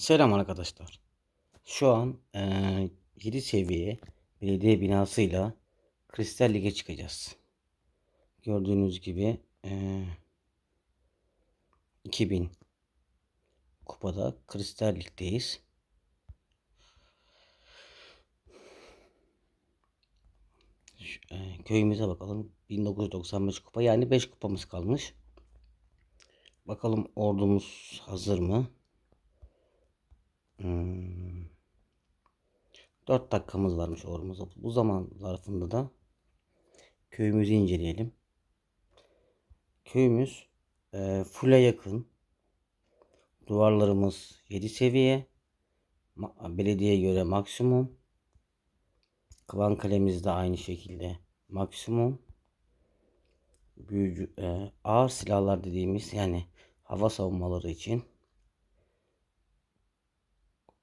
Selam arkadaşlar. Şu an eee 7 seviye belediye binasıyla Kristal Lig'e çıkacağız. Gördüğünüz gibi eee 2000 kupada Kristal Lig'deyiz. Eee, köyümüze bakalım. 1995 kupa yani 5 kupamız kalmış. Bakalım ordumuz hazır mı? Hmm. 4 dakikamız varmış ordumuza. Bu zaman zarfında da köyümüzü inceleyelim. Köyümüz e, full'e yakın. Duvarlarımız 7 seviye. Ma- belediyeye göre maksimum. Kıvan kalemiz de aynı şekilde maksimum. Büyücü, e, ağır silahlar dediğimiz yani hava savunmaları için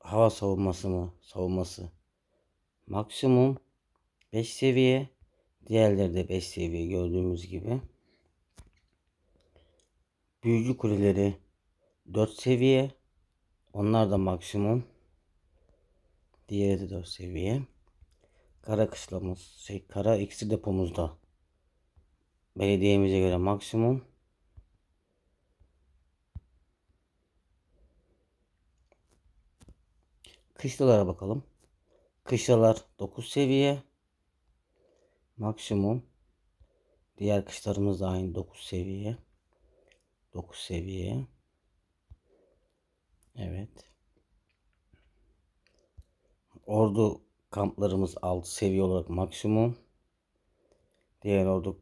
hava savunması mı? Savunması. Maksimum 5 seviye diğerleri de 5 seviye gördüğümüz gibi. Büyücü kuleleri 4 seviye onlar da maksimum. Diğeri de 4 seviye. Kara kışlamız şey kara eksi depomuzda. Belediyemize göre maksimum Kışlalara bakalım. Kışlalar 9 seviye. Maksimum. Diğer kışlarımız da aynı 9 seviye. 9 seviye. Evet. Ordu kamplarımız 6 seviye olarak maksimum. Diğer ordu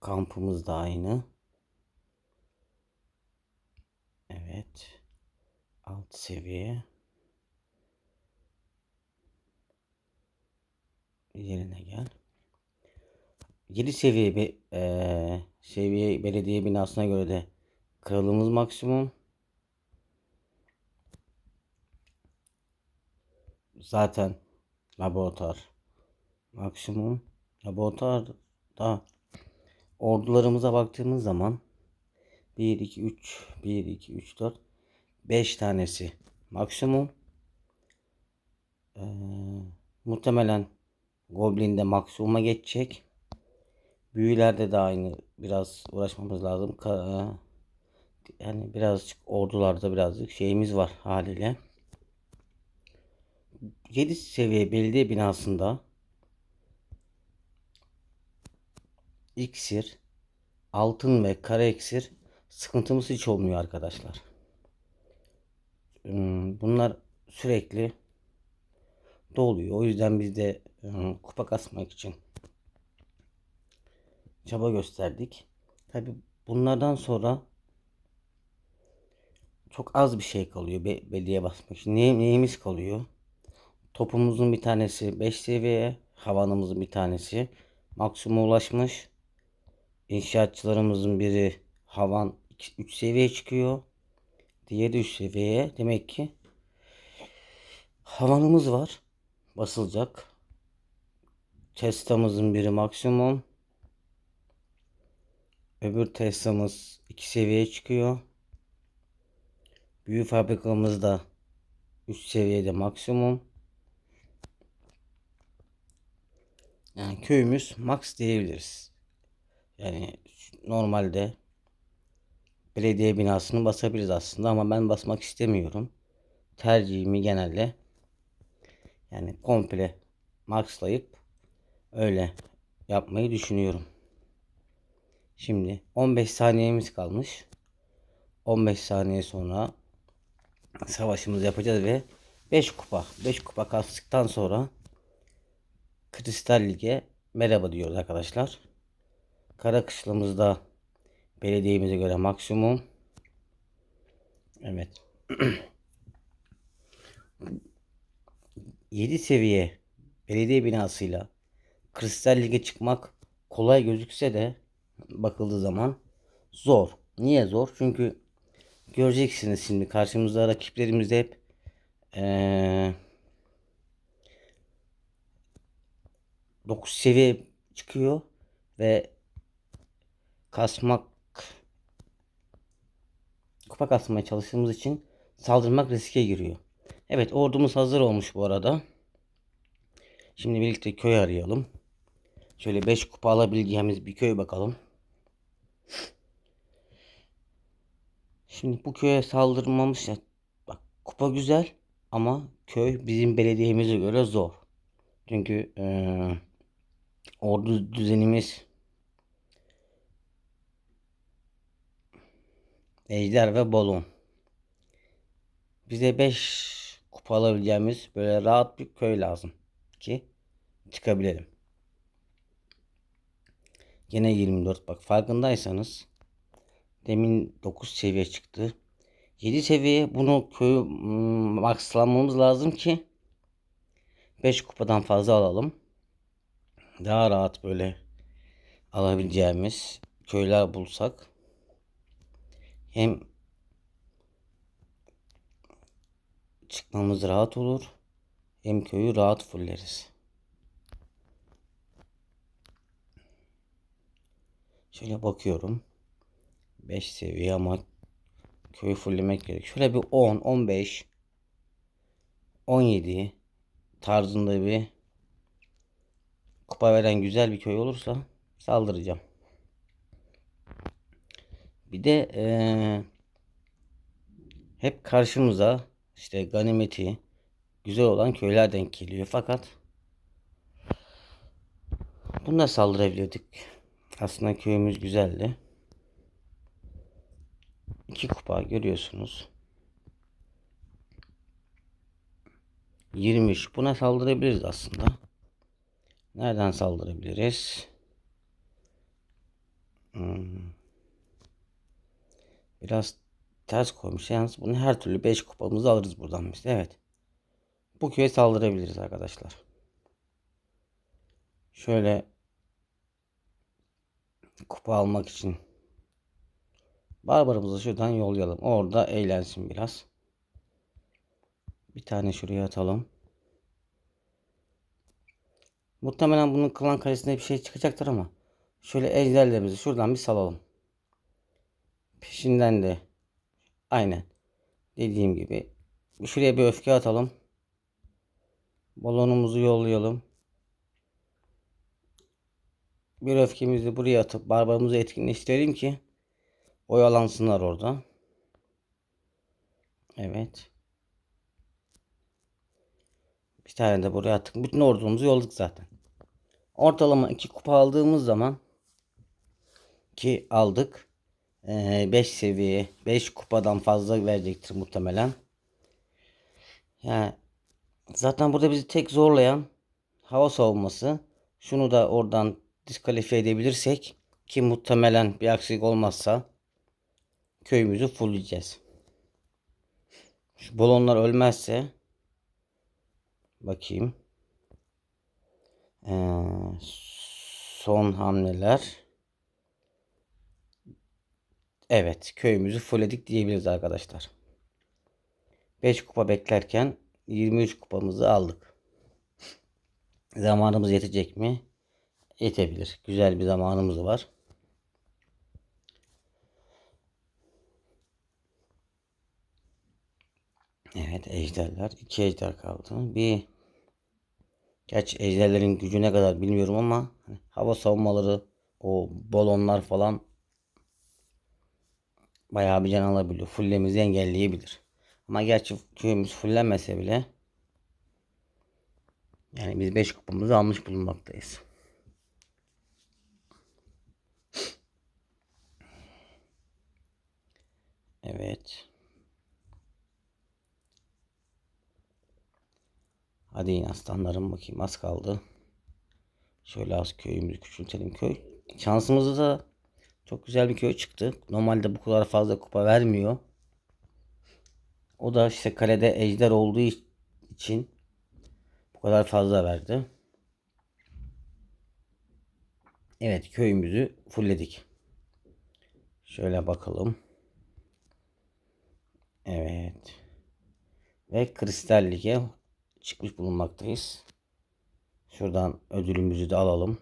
kampımız da aynı. Evet. 6 seviye. Yerine gel. 7 seviye be, eee, seviye belediye binasına göre de kralımız maksimum. Zaten laboratuvar maksimum. Laboratuvar ordularımıza baktığımız zaman 1 2 3 1 2 3 4 5 tanesi maksimum. Eee, muhtemelen Goblin'de maksimuma geçecek. Büyülerde de aynı biraz uğraşmamız lazım. Ka- Yani birazcık ordularda birazcık şeyimiz var haliyle. 7 seviye belediye binasında iksir, altın ve kara iksir sıkıntımız hiç olmuyor arkadaşlar. Hmm, Bunlar sürekli doluyor. O yüzden biz de e, kupa kasmak için çaba gösterdik. Tabi bunlardan sonra çok az bir şey kalıyor be belediye basmak için. Ne, neyimiz kalıyor? Topumuzun bir tanesi 5 seviye, havanımızın bir tanesi maksimuma ulaşmış. İnşaatçılarımızın biri havan 3 seviye çıkıyor. Diğeri 3 seviyeye. Demek ki havanımız var. Basılacak. Testamızın biri maksimum. Öbür testamız 2 seviyeye çıkıyor. Büyü fabrikamız da 3 seviyede maksimum. Yani köyümüz max diyebiliriz. Yani normalde belediye binasını basabiliriz aslında ama ben basmak istemiyorum. Tercihimi genelde yani komple maxlayıp öyle yapmayı düşünüyorum. Şimdi 15 saniyemiz kalmış. 15 saniye sonra savaşımızı yapacağız ve 5 kupa 5 kupa kastıktan sonra Kristal Lig'e merhaba diyoruz arkadaşlar. Kara kışlamızda belediyemize göre maksimum. Evet. 7 seviye belediye binasıyla Kristal Lig'e çıkmak kolay gözükse de bakıldığı zaman zor. Niye zor? Çünkü göreceksiniz şimdi karşımızda rakiplerimiz de hep ee, 9 seviye çıkıyor ve kasmak kupa kasmaya çalıştığımız için saldırmak riske giriyor. Evet ordumuz hazır olmuş bu arada. Şimdi birlikte köy arayalım. Şöyle 5 kupa alabileceğimiz bir köy bakalım. Şimdi bu köye saldırmamız ya bak kupa güzel ama köy bizim belediyemize göre zor. Çünkü eee, ordu düzenimiz ejder ve balon. Bize 5 kupa alabileceğimiz böyle rahat bir köy lazım ki çıkabilelim. Gene 24 bak farkındaysanız demin 9 seviye çıktı. 7 seviye bunu köy hmm, maxlamamız lazım ki 5 kupadan fazla alalım. Daha rahat böyle alabileceğimiz köyler bulsak hem çıkmamız rahat olur hem köyü rahat fulleriz. Şöyle bakıyorum. 5 seviye ama köyü fulllemek gerek. Şöyle bir 10, 15, 17 tarzında bir kupa veren güzel bir köy olursa saldıracağım. Bir de eee, hep karşımıza işte ganimeti güzel olan köyler denk geliyor. Fakat bununla saldırabiliyorduk. Aslında köyümüz güzeldi. İki kupa görüyorsunuz. 23. Buna saldırabiliriz aslında. Nereden saldırabiliriz? Hmm. Biraz ters koymuş. Yalnız bunu her türlü 5 kupamızı alırız buradan biz. Evet. Bu köye saldırabiliriz arkadaşlar. Şöyle kupa almak için Barbarımızı şuradan yollayalım. Orada eğlensin biraz. Bir tane şuraya atalım. Muhtemelen bunun klan kalesinde bir şey çıkacaktır ama şöyle ejderlerimizi şuradan bir salalım. Peşinden de aynen dediğim gibi şuraya bir öfke atalım. Balonumuzu yollayalım. Bir öfkemizi buraya atıp barbarımızı etkinleştirelim ki oyalansınlar orada. Evet. Bir tane de buraya attık. Bütün ordumuzu yolladık zaten. Ortalama 2 kupa aldığımız zaman ki aldık. 5 seviye 5 kupadan fazla verecektir muhtemelen. Yani zaten burada bizi tek zorlayan hava savunması. Şunu da oradan diskalifiye edebilirsek ki muhtemelen bir aksilik olmazsa köyümüzü fullleyeceğiz. Şu balonlar ölmezse bakayım. Ee, son hamleler. Evet köyümüzü fullledik diyebiliriz arkadaşlar. 5 kupa beklerken 23 kupamızı aldık. Zamanımız yetecek mi? Yetebilir. Güzel bir zamanımız var. Evet ejderler. iki ejder kaldı. Bir Gerçi ejderlerin gücü ne kadar bilmiyorum ama hani hava savunmaları o balonlar falan bayağı bir can alabiliyor. Fullemizi engelleyebilir. Ama gerçi köyümüz fullenmese bile yani biz 5 kupamızı almış bulunmaktayız. Evet. Hadi yine aslanlarım bakayım az kaldı. Şöyle az köyümüzü küçültelim köy. Şansımızda da çok güzel bir köy çıktı. Normalde bu kadar fazla kupa vermiyor. O da işte kalede ejder olduğu için bu kadar fazla verdi. Evet köyümüzü fullledik. Şöyle bakalım. Evet. Ve Kristal Lig'e çıkmış bulunmaktayız. Şuradan ödülümüzü de alalım.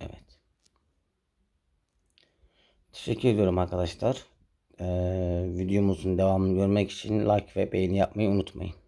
Evet. Teşekkür ediyorum arkadaşlar. Ee, videomuzun devamını görmek için like ve beğeni yapmayı unutmayın.